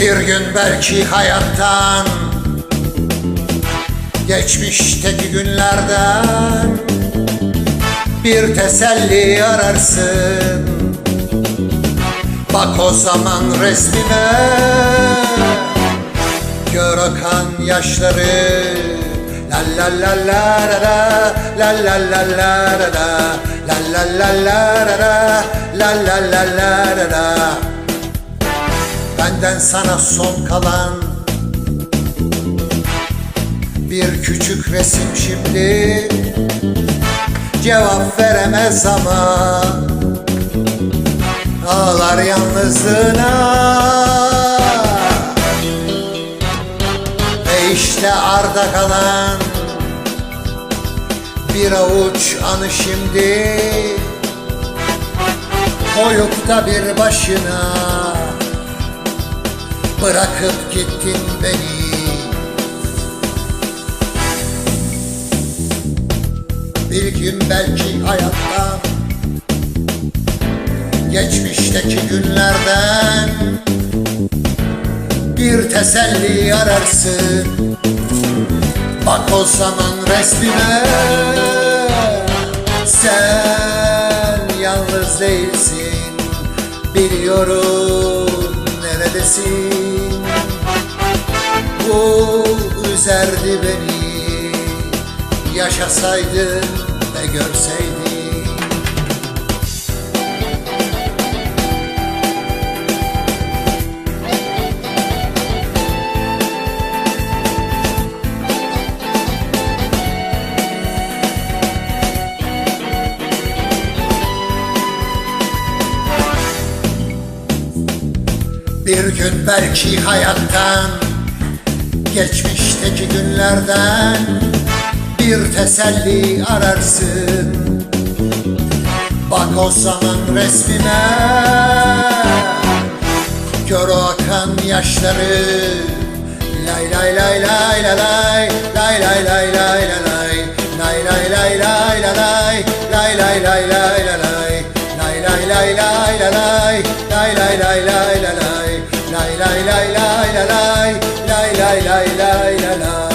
Bir gün belki hayattan Geçmişteki günlerden Bir teselli ararsın Bak o zaman resmine Gör akan yaşları La la la la la la La la la la la la La la la la la la La la la la la la Benden sana son kalan Bir küçük resim şimdi. Cevap veremez ama Ağlar yalnızlığına. Ve işte arda kalan Bir avuç anı şimdi. Koyup da bir başına Bırakıp gittin beni. Bir gün belki hayattan Geçmişteki günlerden Bir teselli ararsın. Bak o zaman resmine Sen yalnız değilsin Biliyorum Yaşasaydın ve görseydin Bir gün belki hayattan Geçmişteki günlerden bir teselli ararsın Bak o zaman resmime Kör o akan yaşları Lay lay lay lay lay lay Lay lay lay lay lay lay Lay lay lay lay lay Lay lay lay lay lay Lay lay lay lay lay Lay lay lay lay lay Lay lay lay lay lay Lay lay lay lay lay